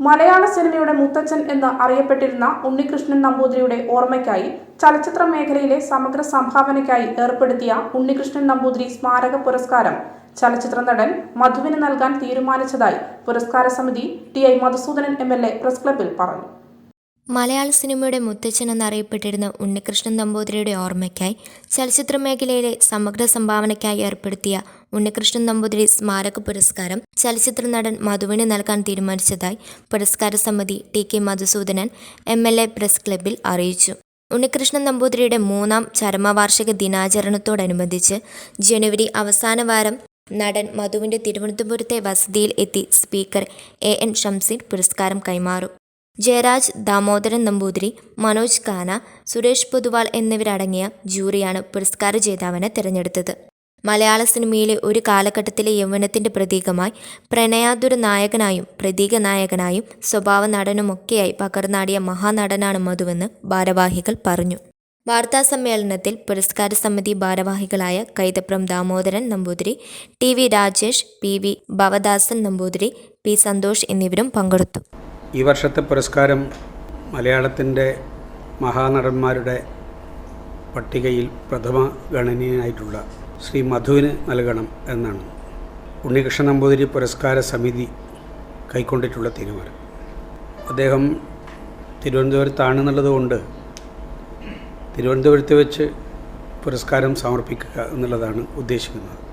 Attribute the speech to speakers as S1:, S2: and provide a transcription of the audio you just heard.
S1: മലയാള സിനിമയുടെ മുത്തച്ഛൻ എന്ന് അറിയപ്പെട്ടിരുന്ന ഉണ്ണികൃഷ്ണൻ നമ്പൂതിരിയുടെ ഓർമ്മയ്ക്കായി ചലച്ചിത്ര മേഖലയിലെ സമഗ്ര സംഭാവനയ്ക്കായി ഏർപ്പെടുത്തിയ ഉണ്ണികൃഷ്ണൻ നമ്പൂതിരി സ്മാരക പുരസ്കാരം ചലച്ചിത്ര നടൻ മധുവിന് നൽകാൻ തീരുമാനിച്ചതായി പുരസ്കാര സമിതി T I Madhusoodanan M L A press ക്ലബിൽ പറഞ്ഞു.
S2: മലയാള സിനിമയുടെ മുത്തച്ഛൻ എന്നറിയപ്പെട്ടിരുന്ന ഉണ്ണികൃഷ്ണൻ നമ്പൂതിരിയുടെ ഓർമ്മയ്ക്കായി ചലച്ചിത്ര മേഖലയിലെ സമഗ്ര സംഭാവനയ്ക്കായി ഏർപ്പെടുത്തിയ ഉണ്ണികൃഷ്ണൻ നമ്പൂതിരി സ്മാരക പുരസ്കാരം ചലച്ചിത്ര നടൻ മധുവിന് നൽകാൻ തീരുമാനിച്ചതായി പുരസ്കാര സമിതി T K Madhusoodanan M L A press ക്ലബിൽ അറിയിച്ചു. ഉണ്ണികൃഷ്ണൻ നമ്പൂതിരിയുടെ മൂന്നാം ചരമവാർഷിക ദിനാചരണത്തോടനുബന്ധിച്ച് ജനുവരി അവസാന വാരം നടൻ മധുവിന്റെ തിരുവനന്തപുരത്തെ വസതിയിൽ എത്തി സ്പീക്കർ എ എൻ ഷംസീൻ പുരസ്കാരം കൈമാറും. ജയരാജ് ദാമോദരൻ നമ്പൂതിരി മനോജ് കാന സുരേഷ് പൊതുവാൾ എന്നിവരടങ്ങിയ ജൂറിയാണ് പുരസ്കാര ജേതാവിനെ തിരഞ്ഞെടുത്തത്. മലയാള സിനിമയിലെ ഒരു കാലഘട്ടത്തിലെ യൗവനത്തിന്റെ പ്രതീകമായി പ്രണയാതുര നായകനായും പ്രതീക നായകനായും സ്വഭാവ നടനുമൊക്കെയായി പകർന്നാടിയ മഹാനടനാണ് മധുവെന്ന് ഭാരവാഹികൾ പറഞ്ഞു. വാർത്താ സമ്മേളനത്തിൽ പുരസ്കാര സമിതി ഭാരവാഹികളായ Kaithapram Damodaran Namboothiri T V Rajesh P V Bhavadasan Namboothiri P Santhosh എന്നിവരും പങ്കെടുത്തു.
S3: ഈ വർഷത്തെ പുരസ്കാരം മലയാളത്തിന്റെ മഹാനടന്മാരുടെ പട്ടികയിൽ പ്രഥമ ഗണനീയനായിട്ടുള്ള ശ്രീ മധുവിന് നൽകണം എന്നാണ് ഉണ്ണികൃഷ്ണൻ നമ്പൂതിരി പുരസ്കാര സമിതി കൈക്കൊണ്ടിട്ടുള്ള തീരുമാനം. അദ്ദേഹം തിരുവനന്തപുരത്താണ് കൊണ്ട് തിരുവനന്തപുരത്ത് വെച്ച് പുരസ്കാരം സമർപ്പിക്കുക എന്നുള്ളതാണ് ഉദ്ദേശിക്കുന്നത്.